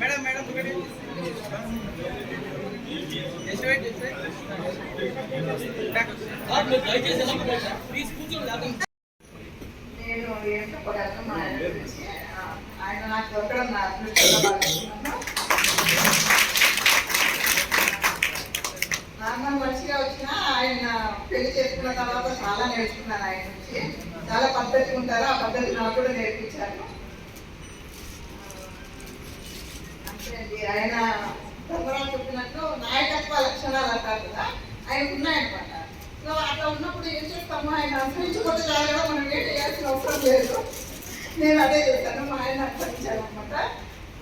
Madam madam please కూర్చోండి నేను ఎంత పదార్థం ఆయన నాకు దొరకడం నా అభివృద్ధి భావిస్తున్నాను. నాన్న మంచిగా వచ్చిన ఆయన పెళ్ళి చేసుకున్న తర్వాత చాలా నేర్చుకున్నాను ఆయన నుంచి. చాలా పద్ధతి ఉంటారు. ఆ పద్ధతి నాకు కూడా నేర్పించారు. అంతే అండి. ఆయన ధర్మరాజు చెప్పినట్టు నాయకత్వ లక్షణాలు అంటారు కదా ఆయనకు ఉన్నాయన్నమాట. సో అట్లా ఉన్నప్పుడు ఏం చేస్తాము ఆయన అనుసరించకపోతే కూడా మనం ఏం చేయాల్సిన అవసరం లేదు. నేను అదే చేశాను. మా ఆయన అనుసరించాను అనమాట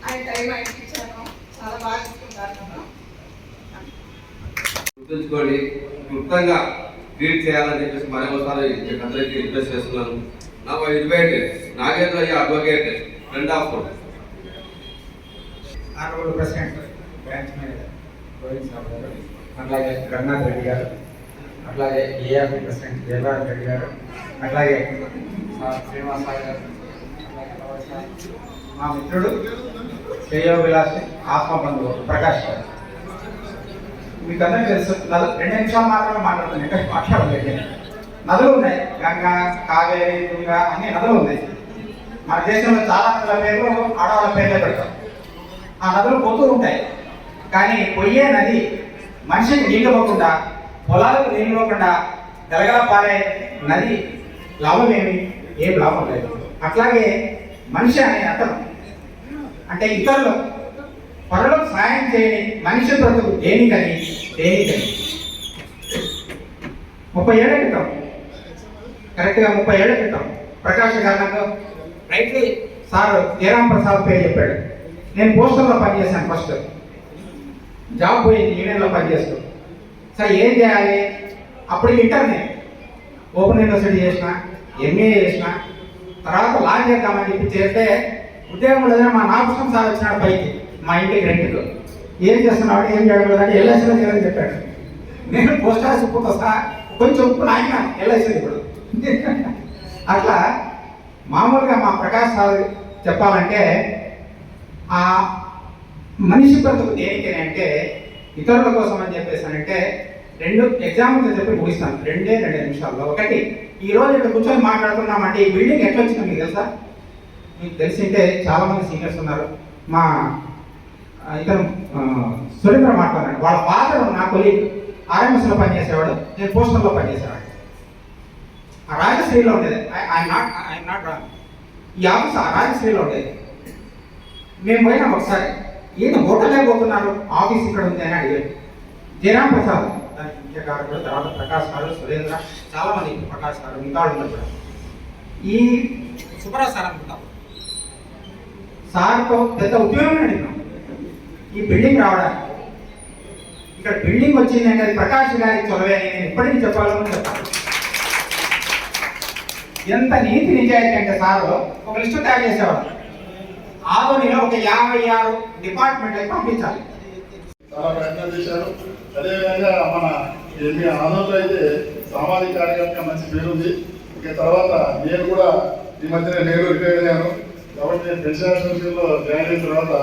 ఆయన టైం ఆయనకి ఇచ్చాను. చాలా బాగా చూసుకుంటాను గుర్తుంచుకోండి క్లుప్తంగా ట్రీట్ చేయాలని చెప్పేసి మరొకసారి మీకు అందరికీ రిక్వెస్ట్ చేస్తున్నాను. నా invite Nagendrayya advocate friend of honourable president branch manager Govind సాబ్ గారు అట్లాగే రఘునాథ్ రెడ్డి గారు అట్లాగే ఏఆర్పి ప్రెసిడెంట్ దేవరాజ్ రెడ్డి గారు అట్లాగే శ్రీనివాస గారు మా మిత్రుడు శ్రేయో విలాసి ఆత్మ బంధువు ప్రకాష్ గారు. మీకు అందరికీ తెలుసు నదులు రెండు నిమిషాలు మాత్రమే మాట్లాడుతున్నాను ఇంకా మాట్లాడలేదు. నదులు ఉన్నాయి. గంగా కావేరి తుంగ అన్ని నదులు ఉన్నాయి. మన దేశంలో చాలా నదుల పేర్లు ఆడవాళ్ళ పేర్లే పెడతాం. ఆ నదులు పోతూ ఉంటాయి. కానీ పొయ్యే నది మనిషికి నీళ్ళు పోకుండా పొలాలకు నీళ్ళు పోకుండా గలగల పారే నది లాభం ఏమి? ఏం లాభం లేదు. అట్లాగే మనిషి అనే అతను అంటే ఇతరులు పనులకు సాయం చేయని మనిషి బ్రతుకు దేనికని? దేనికని? ముప్పై ఏళ్ళ క్రితం. కరెక్ట్గా ముప్పై ఏళ్ళ క్రితం. ప్రకాష్ కారణంగా రైట్లీ సార్ జయరాం ప్రసాద్ పేరు చెప్పాడు. నేను పోస్టర్లో పనిచేశాను ఫస్ట్. జాబ్ పోయింది యూనియన్లో పనిచేస్తూ. సరే ఏం చేయాలి? అప్పుడు ఇంటర్నే. ఓపెన్ యూనివర్సిటీ చేసిన ఎంఏ చేసిన. తర్వాత లా చేద్దామని చెప్పి చేస్తే ఉద్యోగం లేదని మా నాగకృష్ణ సార్ వచ్చినాడు పైకి. మా ఇంటికి రెంట్కు ఏం చేస్తున్నాడు ఏం చేయడం లేదంటే ఎల్ఐసీలో చేయాలని చెప్పాడు. నేను పోస్ట్ ఆఫీస్ ఉప్పుతో సహా కొంచెం ఉప్పు నాకినా ఎల్ఐసీ ఇప్పుడు అట్లా మామూలుగా మా ప్రకాష్ సార్ చెప్పాలంటే ఆ మనిషి బ్రతుకు దేనికని అంటే ఇతరుల కోసం అని చెప్పేసి అంటే రెండు ఎగ్జాంపుల్స్ చెప్పి ముగిస్తాను. రెండే రెండు నిమిషాల్లో. ఒకటి ఈ రోజు ఇక్కడ కూర్చొని మాట్లాడుతున్నామంటే ఈ బిల్డింగ్ ఎట్లా వచ్చిందో మీకు తెలుసా? మీకు తెలిసింటే చాలామంది సీనియర్స్ ఉన్నారు. మా ఇతను సురేంద్ర మాట్లాడాడు. వాళ్ళ ఫాదర్ నా కొలీగ్ ఆర్ఎంఎస్లో పనిచేసేవాడు నేను పోస్టర్లో పనిచేసేవాడు. ఆ రాజశ్రీలో ఉండేది. I'm not I'm not wrong. ఈ ఆఫీస్ ఆ రాజశ్రీలో ఉండేది. మేము పోయినాం ఒకసారి. ఈయన హోటలే పోతున్నారు? ఆఫీస్ ఇక్కడ ఉంది అని అడిగాడు. జయరాం ప్రసాద్ దానికి ముఖ్య కారకుడు తర్వాత ప్రకాష్ గారు సురేంద్ర చాలా మంది ప్రకాష్ గారు మిగతా ఉన్నారు ఈ సుబ్రా సార్ అనుకుంటాం. సార్తో పెద్ద ఉద్యోగం అడిగినాం. ఈ బిల్డింగ్ రావడానికి. ఇక్కడ బిల్డింగ్ వచ్చింది అంటే అది ప్రకాష్ గారి చొరవే అని నేను ఇప్పటికీ చెప్పాలని చెప్పాలి ఎంత నీతి నిజాయితీ అంటే సారు ఒక లిస్టు తయారు చేసేవాడు ఆధునిలో ఒక యాభై ఆరు డిపార్ట్మెంట్లకు పంపించాలి. చాలా ప్రయత్నం చేశారు. అదేవిధంగా మన ఎన్ని ఆంధ్రలో అయితే సామాజిక కార్యకర్త మంచి పేరు ఉంది ఇక తర్వాత నేను కూడా ఈ మధ్యనే నేను రిటైర్ అయ్యాను కాబట్టి నేను తెలిసిన అసోసియేషన్లో జాయిన్ అయిన తర్వాత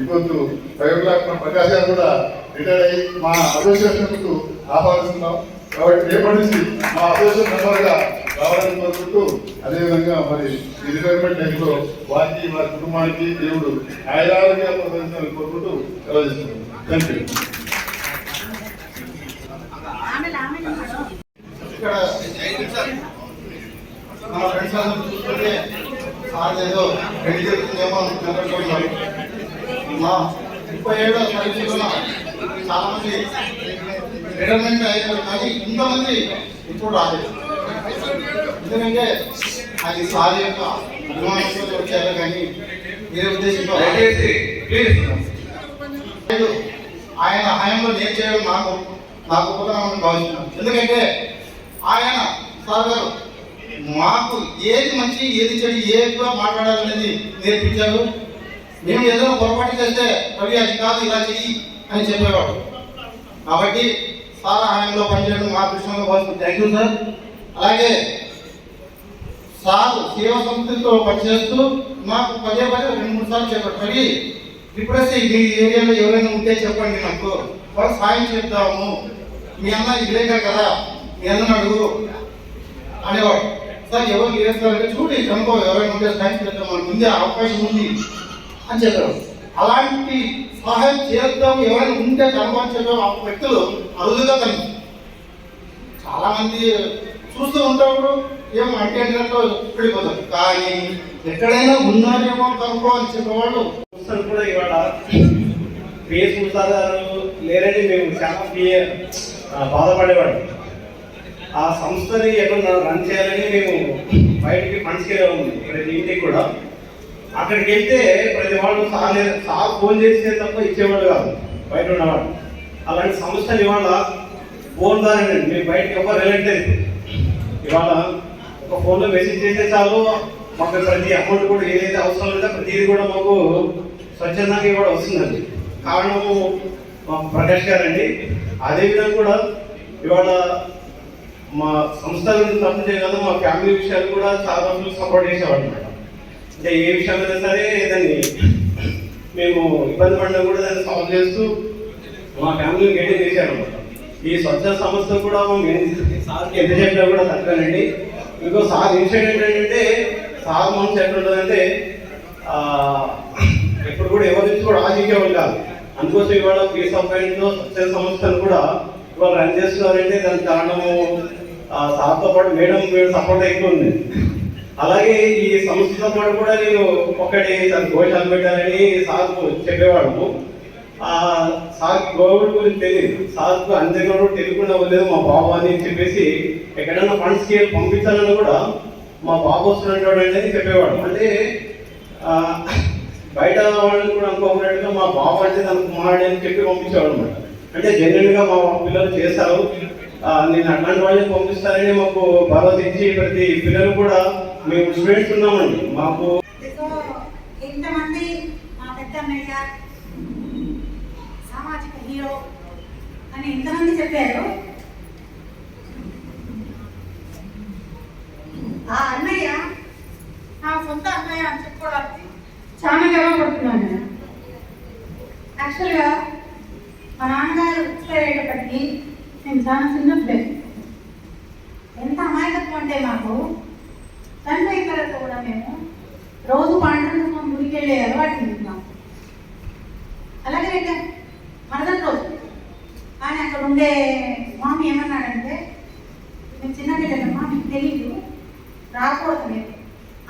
ఇప్పుడు ఫైవ్ క్లాక్ మన ప్రకాష్ గారు కూడా రిటైర్ అయ్యి మా అసోసియేషన్కు ఆహ్వానిస్తున్నాం. కాబట్టి రేపటి నుంచి మా అసోసియేషన్ మెంబర్గా రావాలని కోరుకుంటూ అదేవిధంగా మరి ఈ రిటైర్మెంట్ టైంలో వారికి వారి కుటుంబానికి దేవుడు ఆయుధాలుగా ప్రదర్శించాలని కోరుకుంటూ సెలవు థ్యాంక్ యూ ఇక్కడ మన ఫ్రెండ్స్ అందరూ చూస్తుంటే ఏదో రెడీ చేస్తుందేమో అనుకుంటున్నాం మా ముప్పై ఏళ్ళ సర్వీసులో చాలా మంది రిటైర్మెంట్ అయ్యారు కానీ ఇంతమంది ఇప్పుడు రాలేదు. ఎందుకంటే అది సార్ యొక్క అభిమానంతో వచ్చారు కానీ వేరే ఉద్దేశంతో. ఆయన హయాంలో నేను చేయడం నాకు నాకు గొప్పతనం భావిస్తున్నాను ఎందుకంటే ఆయన సార్ గారు మాకు ఏది మంచి ఏది చెడు ఏదిగా మాట్లాడాలనేది నేర్పించారు. మేము ఏదైనా పొరపాటు చేస్తే రవి అది కాదు ఇలా చెయ్యి అని చెప్పేవాడు. కాబట్టి సార్ హాయంలో పనిచేయడం మా దృష్టిలో కోసం థ్యాంక్ యూ సార్. అలాగే సార్ సేవా సంస్థతో పనిచేస్తూ మాకు పదే పదే రెండు మూడు సార్లు చెప్పారు. మరి ఇప్పుడే మీ ఏరియాలో ఎవరైనా ఉంటే చెప్పండి నాకు వాళ్ళు సాయం చేద్దాము. మీ అన్న ఇదే కదా మీ అన్నను అడుగు అనేవాడు. సార్ ఎవరు వేస్తారంటే సార్ అంటే కనుకో ఎవరైనా ఉంటే సాయం చేద్దాం మనకు ఉంది అవకాశం ఉంది అని చెప్పారు. అలాంటి సహాయం చేద్దాం ఎవరైనా ఉంటే కనుగొని చెప్పే ఆ వ్యక్తులు అరుదుగా కనిపిస్తారు చాలా మంది చూస్తూ ఉంటారు ఏం అంటే అంటే వెళ్ళిపోతారు. కానీ ఎక్కడైనా ఉన్నారేమో కనుక్కో అని చెప్పేవాళ్ళు. చూస్తారు కూడా ఇవాళ. ఫేస్ చూస్తారు లేరని మేము చాలా బాధపడేవాళ్ళు. బాధపడేవాడు ఆ సంస్థని ఎక్కడ రన్ చేయాలని మేము బయటికి ఫండ్స్కి వెళ్ళాము. ప్రతి ఇంటికి కూడా. అక్కడికి వెళ్తే ప్రతి వాళ్ళు సార్ సార్ ఫోన్ చేస్తే తప్ప ఇచ్చేవాడు కాదు బయట ఉన్నవాడు అలాంటి సంస్థలు ఇవాళ ఫోన్ ద్వారా మేము బయటకి ఎవరు వెళ్ళట్లేదు. ఇవాళ ఒక ఫోన్లో మెసేజ్ చేస్తే చాలు మాకు ప్రతి అమౌంట్ కూడా ఏదైతే అవసరం లేదో ప్రతిదీ కూడా మాకు స్వచ్ఛందంగా కూడా వస్తుందండి. కారణము మా ప్రకాష్ గారండి. అదేవిధంగా కూడా ఇవాళ మా సంస్థ గురించి తప్పు చేయగలం మా ఫ్యామిలీ విషయాలు కూడా చాలా రోజులు సపోర్ట్ చేసేవాడు అనమాట అంటే ఏ విషయమైనా సరే దాన్ని మేము ఇబ్బంది పడినా కూడా దాన్ని సాల్వ్ చేస్తూ మా ఫ్యామిలీ మెయింటైన్ చేశారన్నమాట ఈ స్వచ్ఛ సంస్థ కూడా సార్కి ఎంత చెప్పినా కూడా తక్కువేనండి. ఇంకో సార్ ఇన్సిడెంట్ ఏంటంటే సార్ మనసు ఎట్లుంటుందంటే ఎప్పుడు కూడా ఎవరి నుంచి కూడా ఆశించేవాళ్ళు కాదు. అందుకోసం ఇవాళ పీస్ ఆఫ్ మైండ్లో స్వచ్ఛ సంస్థను కూడా ఇవాళ రన్ చేస్తున్నారంటే దానికి కారణము సార్తో పాటు మేడం మేడం సపోర్ట్ అయిపోయింది అలాగే ఈ సంస్థతో పాటు కూడా నేను ఒక్కటి తన గోశాలు పెట్టాలని సార్కు చెప్పేవాడు ఆ సార్ గోవిడ్ గురించి తెలియదు. సార్కు అందరికీ తెలియకుండా లేదు మా బాబు అని చెప్పేసి ఎక్కడైనా ఫండ్స్కి పంపించాలని కూడా మా బాబు వస్తున్నాడు అనేది చెప్పేవాడు అంటే బయట వాళ్ళని కూడా అనుకోకున్నట్టుగా మా బాబు అంటే తనకు కుమారుడు అని చెప్పి పంపించేవాడు అనమాట అంటే జనరల్గా మా పిల్లలు చేస్తారు. నేను అట్లాంటి వాళ్ళని పంపిస్తారని మాకు బాగా తెచ్చి ప్రతి పిల్లలు కూడా మేము స్టూడెంట్స్ ఉన్నామండి. మాకు ఇంతమంది మా పెద్దన్నయ్య సామాజిక హీరో అని ఇంతమంది చెప్పారు. ఆ అన్నయ్య నా సొంత అన్నయ్య అని చెప్పుకోవడానికి చాలా గర్వపడుతున్నాను. నేను యాక్చువల్గా మా నాన్నగారు ఎక్స్పైర్ నేను చాలా చిన్నప్పుడే. ఎంత అమాయకత్వం అంటే మాకు తండ్రి ఇక్కడ కూడా మేము రోజు పాండురంగ గుడికి వెళ్ళే అలవాటు ఉంది అలాగే వెళ్ళాం మరదటి రోజు కానీ అక్కడ ఉండే మామి ఏమన్నాడంటే మేము చిన్న పిల్లలమ్మా మీకు తెలియదు రాకూడదు. మీరు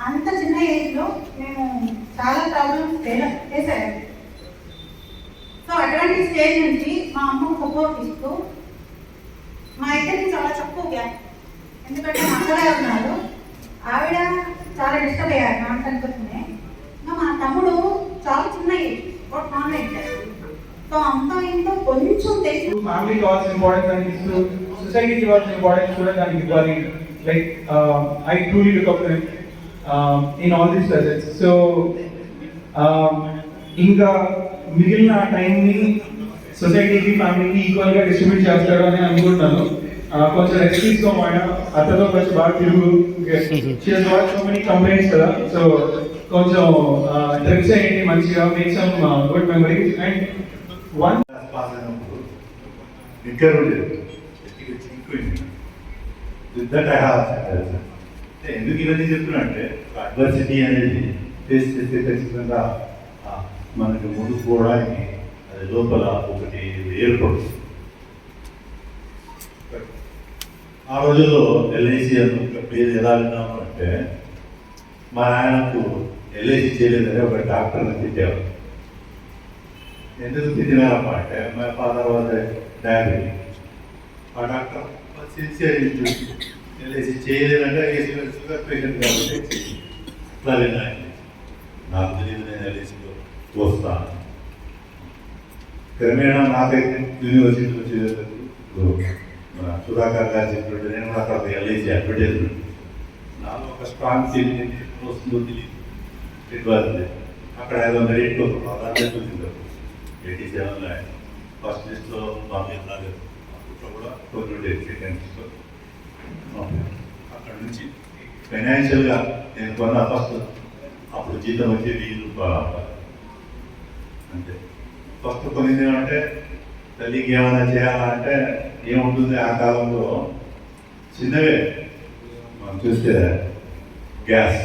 అంత చిన్న ఏజ్లో మేము చాలా ప్రాబ్లమ్స్ చేశారు. సో అటువంటి స్టేజ్ నుంచి మా అమ్మ సపోర్ట్ ఇస్తూ మా ఇద్దరికి చాలా తక్కువ గ్యాప్ ఎందుకంటే మా అక్కడే ఉన్నారు. ఆవిడ చాలా డిస్టర్బ్ అయ్యారు నాకు కనుకొచ్చినే ఇంకా మా తమ్ముడు చాలా చిన్న ఏజ్ ఒక నాన్ సో అంత ఇంతో కొంచెం తెలుసు ఫ్యామిలీ కావాల్సిన ఇంపార్టెన్స్ దానికి ఇస్తూ సొసైటీకి ఇవ్వాల్సిన ఇంపార్టెన్స్ కూడా దానికి ఇవ్వాలి like I truly look up in all these presents so ఇంకా మిగిలిన టైంని సొసైటీకి ఫ్యామిలీకి ఈక్వల్గా డిస్ట్రిబ్యూట్ చేస్తాడు అని అనుకుంటున్నాను కొంచెం రెసిపీస్తో వాడ అతను కొంచెం బాగా తిరుగు. సో మెనీ కంప్లైంట్స్ కదా సో కొంచెం ట్రిప్స్ అయ్యండి మంచిగా make some good memories and one pass that I have ఎందుకు ఇవన్నీ చెప్తున్నా అంటే అడ్వర్సిటీ అనేది ఫేస్ చేస్తే ఖచ్చితంగా ఆ, మనకి ముందుకు పోవడానికి లోపల ఒకటి ఏర్పడుతుంది ఆ రోజుల్లో ఎల్ఐసి అని ఒక పేరు ఎలా విన్నాము అంటే మా నాయనకు ఎల్ఐసి చేయలేదని ఒక డాక్టర్ని తిట్టారు. ఎందుకు తిట్టినారమ్మా అంటే మా ఫాదర్ వాళ్ళ డయాబెటిక్. ఆ డాక్టర్ సిన్సియర్ ఎల్ఐసి చేయలేదంటే షుగర్ పేషెంట్ కాబట్టి అట్లా విన్నాయండి నాకు తెలియదు నేను ఎల్ఐసిలో చూస్తాను క్రమేణా నాకైతే యూనివర్సిటీలో మన సుధాకర్ గారు చెప్పినట్టు నేను కూడా అక్కడ ఎల్ఐసి అడ్వర్టైజ్మెంట్ నాలో ఒక స్ట్రాంగ్ ఫీలింగ్ వస్తుందో తెలియదు వాజ్ అక్కడ ఏదో మెరిట్ ప్రాధాన్యత ఉంది ఎయిటీ సెవెన్లో ఫస్ట్ లిస్ట్లో బాగా రాలేదు అప్పట్లో కూడా కొన్ని ఉండేది సెకండ్ లిస్ట్లో అక్కడ నుంచి ఫైనాన్షియల్గా నేను కొన్న ఫస్ట్ అప్పుడు జీతం వచ్చి వెయ్యి రూపాయలు. ఫస్ట్ పొందింది అంటే తల్లికి ఏమైనా చేయాలంటే ఏముంటుంది ఆ కాలంలో? చిన్నవే మనం చూస్తే గ్యాస్.